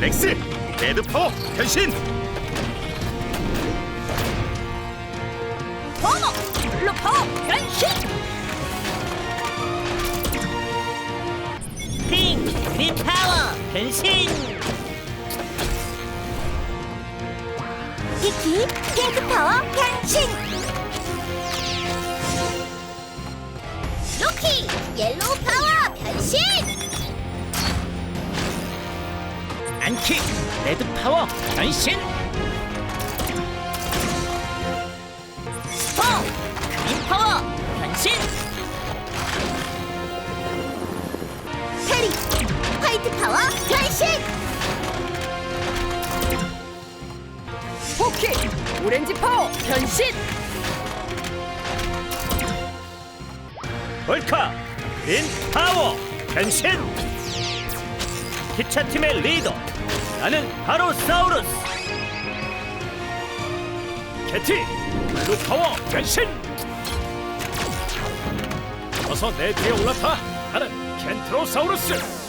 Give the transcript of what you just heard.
렉스 레드 파워 변신. 버머 블루 파워 변신! 핑 파워 변신! 피키 레드 파워 변신! 로키 옐로우 파워 변신 안키 레드 파워 변신. 스포 그린 파워 변신. 페리 화이트 파워 변신. 포키 오렌지 파워 변신. 볼카 린 파워 변신 기차팀의 리더 나는 바로 사우루스. 캐티 루파워 변신. 어서 내 뒤에 올라타. 나는 켄트로사우루스.